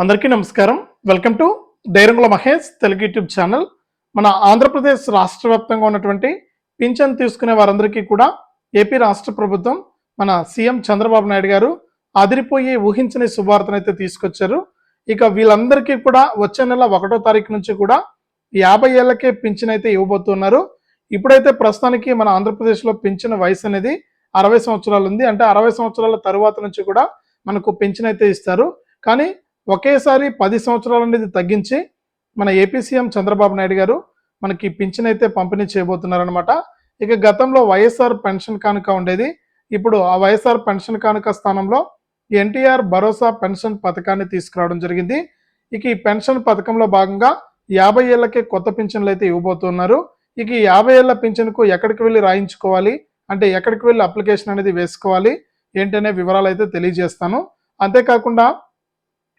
అందరికీ నమస్కారం. Welcome to డైరంగుల Mahesh Telugu YouTube channel. మన ఆంధ్రప్రదేశ్ రాష్ట్ర వ్యాప్తంగా ఉన్నటువంటి పింఛన్ తీసుకునే వారందరికీ కూడా ఏపీ రాష్ట్ర ప్రభుత్వం మన సీఎం చంద్రబాబు నాయుడు గారు అదిరిపోయి ఊహించని శుభార్తనైతే తీసుకొచ్చారు. ఇక వీళ్ళందరికీ కూడా వచ్చే నెల ఒకటో తారీఖు నుంచి కూడా యాభై ఏళ్ళకే పింఛన్ అయితే ఇవ్వబోతున్నారు. ఇప్పుడైతే ప్రస్తుతానికి మన ఆంధ్రప్రదేశ్లో పింఛన్ వయసు అనేది అరవై సంవత్సరాలు ఉంది. అంటే అరవై సంవత్సరాల తరువాత నుంచి కూడా మనకు పింఛన్ అయితే ఇస్తారు. కానీ ఒకేసారి పది సంవత్సరాలు అనేది తగ్గించి మన ఏపీ సీఎం చంద్రబాబు నాయుడు గారు మనకి పింఛన్ అయితే పంపిణీ చేయబోతున్నారనమాట ఇక గతంలో వైఎస్ఆర్ పెన్షన్ కానుక ఉండేది. ఇప్పుడు ఆ వైఎస్ఆర్ పెన్షన్ కానుక స్థానంలో ఎన్టీఆర్ భరోసా పెన్షన్ పథకాన్ని తీసుకురావడం జరిగింది. ఇక ఈ పెన్షన్ పథకంలో భాగంగా యాభై ఏళ్ళకే కొత్త పింఛన్లు అయితే ఇవ్వబోతున్నారు. ఇక ఈ యాభై ఏళ్ళ పింఛన్కు ఎక్కడికి వెళ్ళి రాయించుకోవాలి? అంటే ఎక్కడికి వెళ్ళి అప్లికేషన్ అనేది వేసుకోవాలి? ఏంటనే వివరాలు అయితే తెలియజేస్తాను. అంతేకాకుండా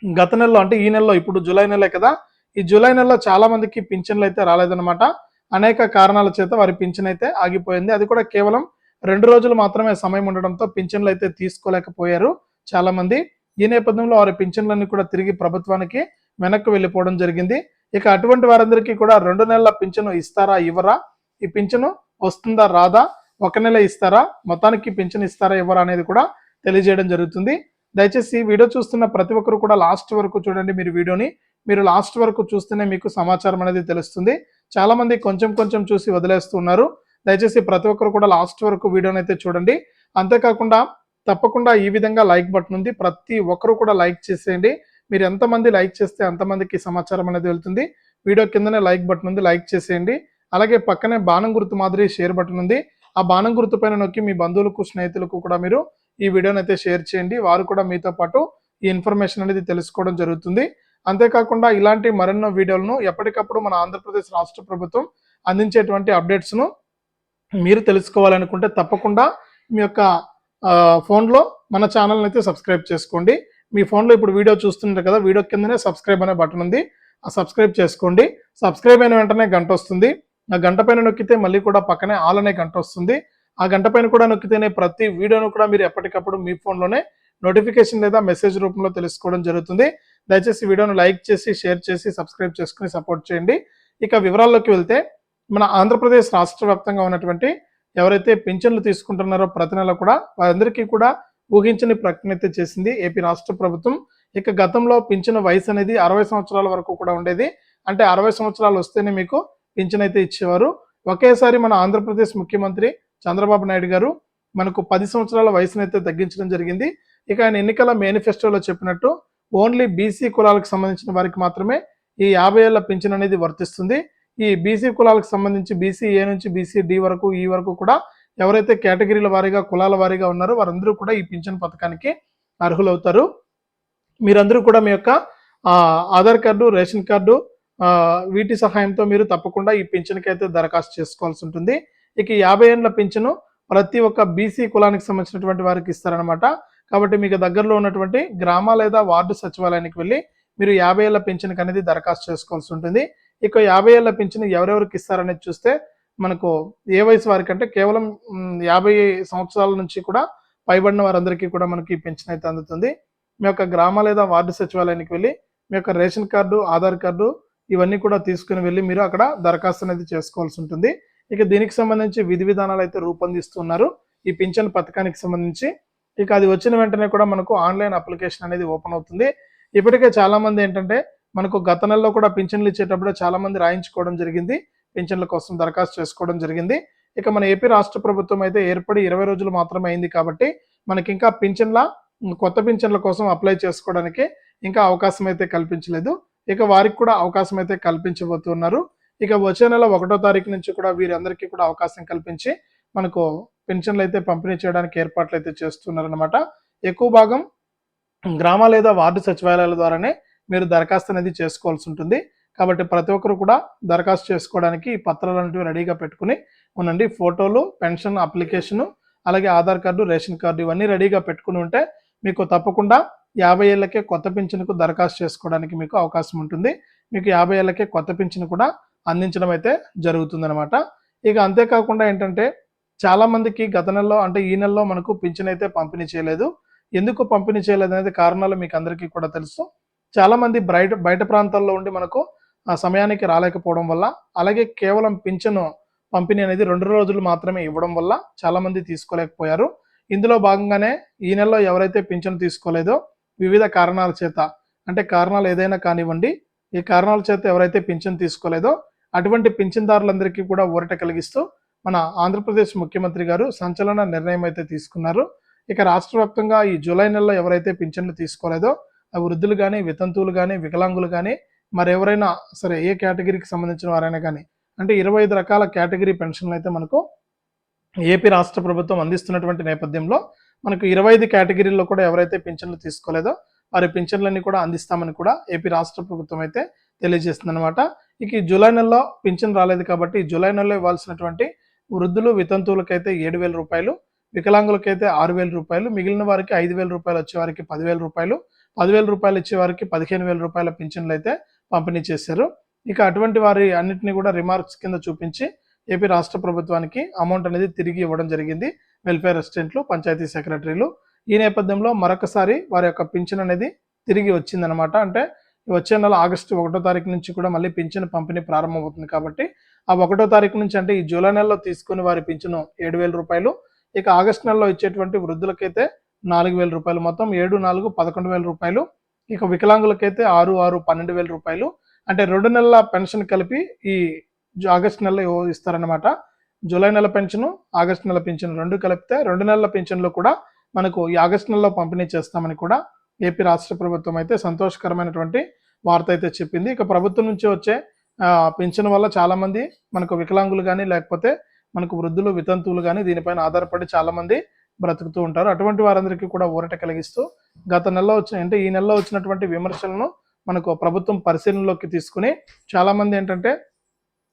గత నెలలో అంటే ఈ నెలలో ఇప్పుడు జూలై నెలే కదా ఈ జూలై నెలలో చాలా మందికి పింఛన్లు అయితే రాలేదన్నమాట. అనేక కారణాల చేత వారి పింఛన్ అయితే ఆగిపోయింది. అది కూడా కేవలం రెండు రోజులు మాత్రమే సమయం ఉండడంతో పింఛన్లు అయితే తీసుకోలేకపోయారు చాలా మంది. ఈ నేపథ్యంలో వారి పింఛన్లన్నీ కూడా తిరిగి ప్రభుత్వానికి వెనక్కి వెళ్ళిపోవడం జరిగింది. ఇక అటువంటి వారందరికీ కూడా రెండు నెలల పింఛను ఇస్తారా ఇవ్వరా? ఈ పింఛను వస్తుందా రాదా? ఒక నెల ఇస్తారా? మొత్తానికి పింఛను ఇస్తారా ఇవ్వరా అనేది కూడా తెలియజేయడం జరుగుతుంది. దయచేసి వీడియో చూస్తున్న ప్రతి ఒక్కరు కూడా లాస్ట్ వరకు చూడండి మీరు వీడియోని. మీరు లాస్ట్ వరకు చూస్తేనే మీకు సమాచారం అనేది తెలుస్తుంది. చాలా మంది కొంచెం కొంచెం చూసి వదిలేస్తున్నారు. దయచేసి ప్రతి ఒక్కరు కూడా లాస్ట్ వరకు వీడియోని అయితే చూడండి. అంతేకాకుండా తప్పకుండా ఈ విధంగా లైక్ బటన్ ఉంది. ప్రతి ఒక్కరు కూడా లైక్ చేసేయండి. మీరు ఎంతమంది లైక్ చేస్తే అంతమందికి సమాచారం అనేది వెళ్తుంది. వీడియో కిందనే లైక్ బటన్ ఉంది. లైక్ చేసేయండి. అలాగే పక్కనే బాణం గుర్తు మాదిరి షేర్ బటన్ ఉంది. ఆ బాణం గుర్తు పైన నొక్కి మీ బంధువులకు స్నేహితులకు కూడా మీరు ఈ వీడియోని అయితే షేర్ చేయండి. వారు కూడా మీతో పాటు ఈ ఇన్ఫర్మేషన్ అనేది తెలుసుకోవడం జరుగుతుంది. అంతేకాకుండా ఇలాంటి మరెన్నో వీడియోలను ఎప్పటికప్పుడు మన ఆంధ్రప్రదేశ్ రాష్ట్ర ప్రభుత్వం అందించేటువంటి అప్డేట్స్ను మీరు తెలుసుకోవాలనుకుంటే తప్పకుండా మీ యొక్క ఫోన్లో మన ఛానల్ని అయితే సబ్స్క్రైబ్ చేసుకోండి. మీ ఫోన్లో ఇప్పుడు వీడియో చూస్తుంటారు కదా వీడియో కిందనే సబ్స్క్రైబ్ అనే బటన్ ఉంది. ఆ సబ్స్క్రైబ్ చేసుకోండి. సబ్స్క్రైబ్ అయిన వెంటనే గంట వస్తుంది. ఆ గంట పైన నొక్కితే మళ్ళీ కూడా పక్కనే ఆల్ అనే గంట వస్తుంది. ఆ గంట పైన కూడా నొక్కితేనే ప్రతి వీడియోను కూడా మీరు ఎప్పటికప్పుడు మీ ఫోన్లోనే నోటిఫికేషన్ లేదా మెసేజ్ రూపంలో తెలుసుకోవడం జరుగుతుంది. దయచేసి వీడియోను లైక్ చేసి షేర్ చేసి సబ్స్క్రైబ్ చేసుకుని సపోర్ట్ చేయండి. ఇక వివరాల్లోకి వెళ్తే మన ఆంధ్రప్రదేశ్ రాష్ట్ర వ్యాప్తంగా ఉన్నటువంటి ఎవరైతే పింఛన్లు తీసుకుంటున్నారో ప్రతి నెల కూడా వారందరికీ కూడా ఊహించని ప్రకటన అయితే చేసింది ఏపీ రాష్ట్ర ప్రభుత్వం. ఇక గతంలో పింఛన్ వయసు అనేది అరవై సంవత్సరాల వరకు కూడా ఉండేది. అంటే అరవై సంవత్సరాలు వస్తేనే మీకు పింఛన్ అయితే ఇచ్చేవారు. ఒకేసారి మన ఆంధ్రప్రదేశ్ ముఖ్యమంత్రి చంద్రబాబు నాయుడు గారు మనకు పది సంవత్సరాల వయసునైతే తగ్గించడం జరిగింది. ఇక ఆయన ఎన్నికల మేనిఫెస్టోలో చెప్పినట్టు ఓన్లీ బీసీ కులాలకు సంబంధించిన వారికి మాత్రమే ఈ యాభై ఏళ్ళ పింఛన్ అనేది వర్తిస్తుంది. ఈ బీసీ కులాలకు సంబంధించి బీసీ ఏ నుంచి బీసీ డి వరకు ఈ వరకు కూడా ఎవరైతే కేటగిరీల వారీగా కులాల వారీగా ఉన్నారో వారందరూ కూడా ఈ పింఛన్ పథకానికి అర్హులవుతారు. మీరందరూ కూడా మీ యొక్క ఆధార్ కార్డు రేషన్ కార్డు వీటి సహాయంతో మీరు తప్పకుండా ఈ పింఛన్కి అయితే దరఖాస్తు చేసుకోవాల్సి ఉంటుంది. ఇక యాభై ఏళ్ళ పింఛను ప్రతి ఒక్క బీసీ కులానికి సంబంధించినటువంటి వారికి ఇస్తారనమాట కాబట్టి మీకు దగ్గరలో ఉన్నటువంటి గ్రామ లేదా వార్డు సచివాలయానికి వెళ్ళి మీరు యాభై ఏళ్ళ పింఛన్కి అనేది దరఖాస్తు చేసుకోవాల్సి ఉంటుంది. ఇక యాభై ఏళ్ళ పింఛన్ ఎవరెవరికి ఇస్తారనేది చూస్తే మనకు ఏ వయసు వారికి అంటే కేవలం యాభై సంవత్సరాల నుంచి కూడా పైబడిన వారందరికీ కూడా మనకి ఈ పెన్షన్ అయితే అందుతుంది. మీ యొక్క గ్రామ లేదా వార్డు సచివాలయానికి వెళ్ళి మీ యొక్క రేషన్ కార్డు ఆధార్ కార్డు ఇవన్నీ కూడా తీసుకుని వెళ్ళి మీరు అక్కడ దరఖాస్తు అనేది చేసుకోవాల్సి ఉంటుంది. ఇక దీనికి సంబంధించి విధి విధానాలు అయితే రూపొందిస్తున్నారు. ఈ పింఛన్ పథకానికి సంబంధించి ఇక అది వచ్చిన వెంటనే కూడా మనకు ఆన్లైన్ అప్లికేషన్ అనేది ఓపెన్ అవుతుంది. ఇప్పటికే చాలా మంది ఏంటంటే మనకు గత నెలలో కూడా పింఛన్లు ఇచ్చేటప్పుడు చాలా మంది రాయించుకోవడం జరిగింది. పింఛన్ల కోసం దరఖాస్తు చేసుకోవడం జరిగింది. ఇక మన ఏపీ రాష్ట్ర ప్రభుత్వం అయితే ఏర్పడి ఇరవై రోజులు మాత్రమే అయింది కాబట్టి మనకి ఇంకా పింఛన్ల కొత్త పింఛన్ల కోసం అప్లై చేసుకోవడానికి ఇంకా అవకాశం అయితే కల్పించలేదు. ఇక వారికి కూడా అవకాశం అయితే కల్పించబోతున్నారు. ఇక వచ్చే నెల ఒకటో తారీఖు నుంచి కూడా వీరందరికీ కూడా అవకాశం కల్పించి మనకు పెన్షన్లు అయితే పంపిణీ చేయడానికి ఏర్పాట్లు అయితే చేస్తున్నారనమాట ఎక్కువ భాగం గ్రామ లేదా వార్డు సచివాలయాల ద్వారానే మీరు దరఖాస్తు అనేది చేసుకోవాల్సి ఉంటుంది. కాబట్టి ప్రతి ఒక్కరు కూడా దరఖాస్తు చేసుకోవడానికి ఈ పత్రాలు అనేవి రెడీగా పెట్టుకుని ఉండండి. ఫోటోలు పెన్షన్ అప్లికేషను అలాగే ఆధార్ కార్డు రేషన్ కార్డు ఇవన్నీ రెడీగా పెట్టుకుని ఉంటే మీకు తప్పకుండా యాభై ఏళ్ళకే కొత్త పింఛన్కు దరఖాస్తు చేసుకోవడానికి మీకు అవకాశం ఉంటుంది. మీకు యాభై ఏళ్ళకే కొత్త పింఛన్ కూడా అందించడం అయితే జరుగుతుందనమాట ఇక అంతేకాకుండా ఏంటంటే చాలామందికి గత నెలలో అంటే ఈ నెలలో మనకు పింఛన్ అయితే పంపిణీ చేయలేదు. ఎందుకు పంపిణీ చేయలేదు అనేది కారణాలు మీకు అందరికీ కూడా తెలుసు. చాలామంది బయట బయట ప్రాంతాల్లో ఉండి మనకు ఆ సమయానికి రాలేకపోవడం వల్ల అలాగే కేవలం పింఛను పంపిణీ అనేది రెండు రోజులు మాత్రమే ఇవ్వడం వల్ల చాలామంది తీసుకోలేకపోయారు. ఇందులో భాగంగానే ఈ నెలలో ఎవరైతే పింఛను తీసుకోలేదో వివిధ కారణాల చేత అంటే కారణాలు ఏదైనా కానివ్వండి ఈ కారణాల చేత ఎవరైతే పింఛను తీసుకోలేదో అటువంటి పింఛన్దారులందరికీ కూడా ఊరట కలిగిస్తూ మన ఆంధ్రప్రదేశ్ ముఖ్యమంత్రి గారు సంచలన నిర్ణయం అయితే తీసుకున్నారు. ఇక రాష్ట్ర వ్యాప్తంగా ఈ జూలై నెలలో ఎవరైతే పింఛన్లు తీసుకోలేదో ఆ వృద్ధులు కానీ వితంతువులు కానీ వికలాంగులు కానీ మరెవరైనా సరే ఏ కేటగిరీకి సంబంధించిన వారైనా కానీ అంటే ఇరవై ఐదు రకాల కేటగిరీ పెన్షన్లు అయితే మనకు ఏపీ రాష్ట్ర ప్రభుత్వం అందిస్తున్నటువంటి నేపథ్యంలో మనకు ఇరవై ఐదు కేటగిరీల్లో కూడా ఎవరైతే పింఛన్లు తీసుకోలేదో వారి పింఛన్లన్నీ కూడా అందిస్తామని కూడా ఏపీ రాష్ట్ర ప్రభుత్వం అయితే తెలియజేస్తుంది అనమాట ఇక ఈ జూలై నెలలో పింఛన్ రాలేదు కాబట్టి జూలై నెలలో ఇవ్వాల్సినటువంటి వృద్ధులు వితంతువులకైతే ఏడు వేల రూపాయలు వికలాంగులకైతే ఆరు వేల రూపాయలు మిగిలిన వారికి ఐదు వేల రూపాయలు వచ్చేవారికి పదివేల రూపాయలు పదివేల రూపాయలు ఇచ్చేవారికి పదిహేను వేల రూపాయల పింఛన్లు అయితే పంపిణీ చేశారు. ఇక అటువంటి వారి అన్నింటినీ కూడా రిమార్క్స్ కింద చూపించి ఏపీ రాష్ట్ర ప్రభుత్వానికి అమౌంట్ అనేది తిరిగి ఇవ్వడం జరిగింది. వెల్ఫేర్ అసిస్టెంట్లు పంచాయతీ సెక్రటరీలు. ఈ నేపథ్యంలో మరొకసారి వారి యొక్క పింఛన్ అనేది తిరిగి వచ్చిందనమాట అంటే వచ్చే నెల ఆగస్టు ఒకటో తారీఖు నుంచి కూడా మళ్ళీ పింఛన్ పంపిణీ ప్రారంభమవుతుంది కాబట్టి ఆ ఒకటో తారీఖు నుంచి అంటే ఈ జూలై నెలలో తీసుకుని వారి పింఛను ఏడు వేల రూపాయలు. ఇక ఆగస్టు నెలలో ఇచ్చేటువంటి వృద్ధులకైతే నాలుగు వేల రూపాయలు మొత్తం ఏడు నాలుగు పదకొండు వేల రూపాయలు. ఇక వికలాంగులకైతే ఆరు ఆరు పన్నెండు వేల రూపాయలు. అంటే రెండు నెలల పెన్షన్ కలిపి ఈ ఆగస్ట్ ఆగస్టు నెలలో ఇవ్వ- ఇస్తారన్నమాట. జూలై నెల పెన్షన్ ఆగస్టు నెల పెన్షన్ రెండు కలిపితే రెండు నెలల పెన్షన్లో కూడా మనకు ఈ ఆగస్టు నెలలో పంపిణీ చేస్తామని కూడా ఏపీ రాష్ట్ర ప్రభుత్వం అయితే సంతోషకరమైనటువంటి వార్త అయితే చెప్పింది. ఇక ప్రభుత్వం నుంచి వచ్చే ఆ, పెన్షన్ వల్ల చాలామంది మనకు వికలాంగులు కానీ లేకపోతే మనకు వృద్ధులు వితంతువులు కానీ దీనిపైన ఆధారపడి చాలామంది బ్రతుకుతూ ఉంటారు. అటువంటి వారందరికీ కూడా ఊరట కలిగిస్తూ గత నెలలో వచ్చిన అంటే ఈ నెలలో వచ్చినటువంటి విమర్శలను మనకు ప్రభుత్వం పరిశీలనలోకి తీసుకుని చాలామంది ఏంటంటే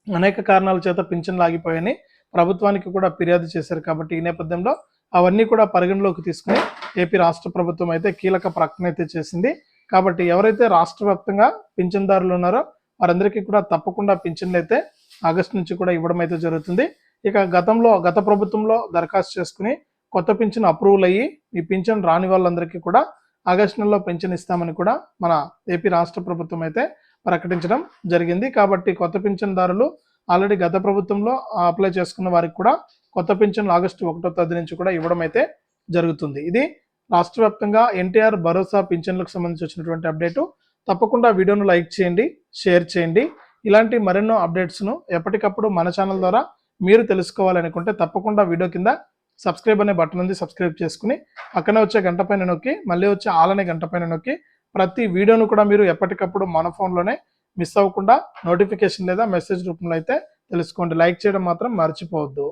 అనేక కారణాల చేత పింఛన్లు ఆగిపోయాయని ప్రభుత్వానికి కూడా ఫిర్యాదు చేశారు. కాబట్టి ఈ నేపథ్యంలో అవన్నీ కూడా పరిగణలోకి తీసుకుని ఏపీ రాష్ట్ర ప్రభుత్వం అయితే కీలక ప్రకటన అయితే చేసింది. కాబట్టి ఎవరైతే రాష్ట్ర వ్యాప్తంగా పింఛన్దారులు ఉన్నారో వారందరికీ కూడా తప్పకుండా పింఛన్లు అయితే ఆగస్టు నుంచి కూడా ఇవ్వడం అయితే జరుగుతుంది. ఇక గతంలో గత ప్రభుత్వంలో దరఖాస్తు చేసుకుని కొత్త పింఛన్ అప్రూవల్ అయ్యి ఈ పింఛన్ రాని వాళ్ళందరికీ కూడా ఆగస్టు నెలలో పింఛన్ ఇస్తామని కూడా మన ఏపీ రాష్ట్ర ప్రభుత్వం అయితే ప్రకటించడం జరిగింది. కాబట్టి కొత్త పింఛన్దారులు ఆల్రెడీ గత ప్రభుత్వంలో అప్లై చేసుకున్న వారికి కూడా కొత్త పింఛన్లు ఆగస్టు ఒకటో తేదీ నుంచి కూడా ఇవ్వడం అయితే జరుగుతుంది. ఇది రాష్ట్ర వ్యాప్తంగా ఎన్టీఆర్ భరోసా పింఛన్లకు సంబంధించి వచ్చినటువంటి అప్డేటు. తప్పకుండా వీడియోను లైక్ చేయండి షేర్ చేయండి. ఇలాంటి మరెన్నో అప్డేట్స్ను ఎప్పటికప్పుడు మన ఛానల్ ద్వారా మీరు తెలుసుకోవాలనుకుంటే తప్పకుండా వీడియో కింద సబ్స్క్రైబ్ అనే బటన్ ఉంది సబ్స్క్రైబ్ చేసుకుని పక్కన వచ్చే గంట పైన నొక్కి మళ్ళీ వచ్చే ఆలనే గంట పైన నొక్కి ప్రతి వీడియోను కూడా మీరు ఎప్పటికప్పుడు మన ఫోన్లోనే మిస్ అవ్వకుండా నోటిఫికేషన్ లేదా మెసేజ్ రూపంలో అయితే తెలుసుకోండి. లైక్ చేయడం మాత్రం మర్చిపోవద్దు.